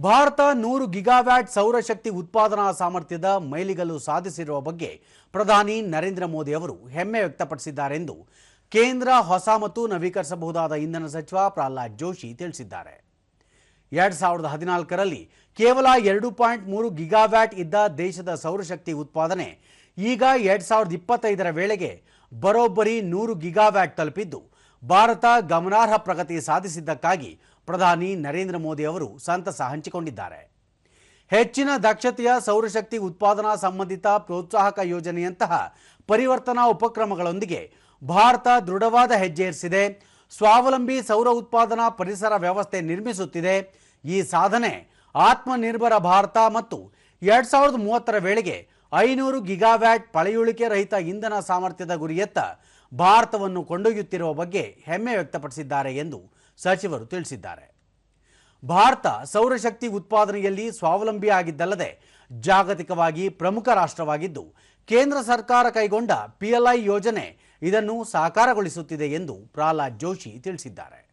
ಭಾರತ ನೂರು ಗಿಗಾವ್ಯಾಟ್ ಸೌರಶಕ್ತಿ ಉತ್ಪಾದನಾ ಸಾಮರ್ಥ್ಯದ ಮೈಲಿಗಲ್ಲು ಸಾಧಿಸಿರುವ ಬಗ್ಗೆ ಪ್ರಧಾನಿ ನರೇಂದ್ರ ಮೋದಿ ಅವರು ಹೆಮ್ಮೆ ವ್ಯಕ್ತಪಡಿಸಿದ್ದಾರೆಂದು ಕೇಂದ್ರ ಹೊಸ ಮತ್ತು ನವೀಕರಿಸಬಹುದಾದ ಇಂಧನ ಸಚಿವ ಪ್ರಹ್ಲಾದ್ ಜೋಶಿ ತಿಳಿಸಿದ್ದಾರೆ. ಎರಡ್ ಸಾವಿರದ ಹದಿನಾಲ್ಕರಲ್ಲಿ ಕೇವಲ ಎರಡು ಪಾಯಿಂಟ್ ಮೂರು ಗಿಗಾವ್ಯಾಟ್ ಇದ್ದ ದೇಶದ ಸೌರಶಕ್ತಿ ಉತ್ಪಾದನೆ ಈಗ ಎರಡ್ ಸಾವಿರದ ಇಪ್ಪತ್ತೈದರ ವೇಳೆಗೆ ಬರೋಬ್ಬರಿ ನೂರು ಗಿಗಾವ್ಯಾಟ್ ತಲುಪಿದ್ದು ಭಾರತ ಗಮನಾರ್ಹ ಪ್ರಗತಿ ಸಾಧಿಸಿದ್ದಕ್ಕಾಗಿ ಪ್ರಧಾನಿ ನರೇಂದ್ರ ಮೋದಿ ಅವರು ಸಂತಸ ಹಂಚಿಕೊಂಡಿದ್ದಾರೆ. ಹೆಚ್ಚಿನ ದಕ್ಷತೆಯ ಸೌರಶಕ್ತಿ ಉತ್ಪಾದನಾ ಸಂಬಂಧಿತ ಪ್ರೋತ್ಸಾಹಕ ಯೋಜನೆಯಂತಹ ಪರಿವರ್ತನಾ ಉಪಕ್ರಮಗಳೊಂದಿಗೆ ಭಾರತ ದೃಢವಾದ ಹೆಜ್ಜೆ ಇರಿಸಿದೆ ಸ್ವಾವಲಂಬಿ ಸೌರ ಉತ್ಪಾದನಾ ಪರಿಸರ ವ್ಯವಸ್ಥೆ ನಿರ್ಮಿಸುತ್ತಿದೆ. ಈ ಸಾಧನೆ ಆತ್ಮನಿರ್ಭರ ಭಾರತ ಮತ್ತು ಎರಡ್ ಸಾವಿರದ ಮೂವತ್ತರ ವೇಳೆಗೆ ಐನೂರು ಗಿಗಾವ್ಯಾಟ್ ಪಳೆಯುಳಿಕೆ ರಹಿತ ಇಂಧನ ಸಾಮರ್ಥ್ಯದ ಗುರಿಯತ್ತ ಭಾರತವನ್ನು ಕೊಂಡೊಯ್ಯುತ್ತಿರುವ ಬಗ್ಗೆ ಹೆಮ್ಮೆ ವ್ಯಕ್ತಪಡಿಸಿದ್ದಾರೆ ಎಂದು ಸಚಿವರು ತಿಳಿಸಿದ್ದಾರೆ. ಭಾರತ ಸೌರಶಕ್ತಿ ಉತ್ಪಾದನೆಯಲ್ಲಿ ಸ್ವಾವಲಂಬಿಯಾಗಿದ್ದಲ್ಲದೆ ಜಾಗತಿಕವಾಗಿ ಪ್ರಮುಖ ರಾಷ್ಟ್ರವಾಗಿದ್ದು, ಕೇಂದ್ರ ಸರ್ಕಾರ ಕೈಗೊಂಡ ಪಿಎಲ್ಐ ಯೋಜನೆ ಇದನ್ನು ಸಾಕಾರಗೊಳಿಸುತ್ತಿದೆ ಎಂದು ಪ್ರಹ್ಲಾದ್ ಜೋಶಿ ತಿಳಿಸಿದ್ದಾರೆ.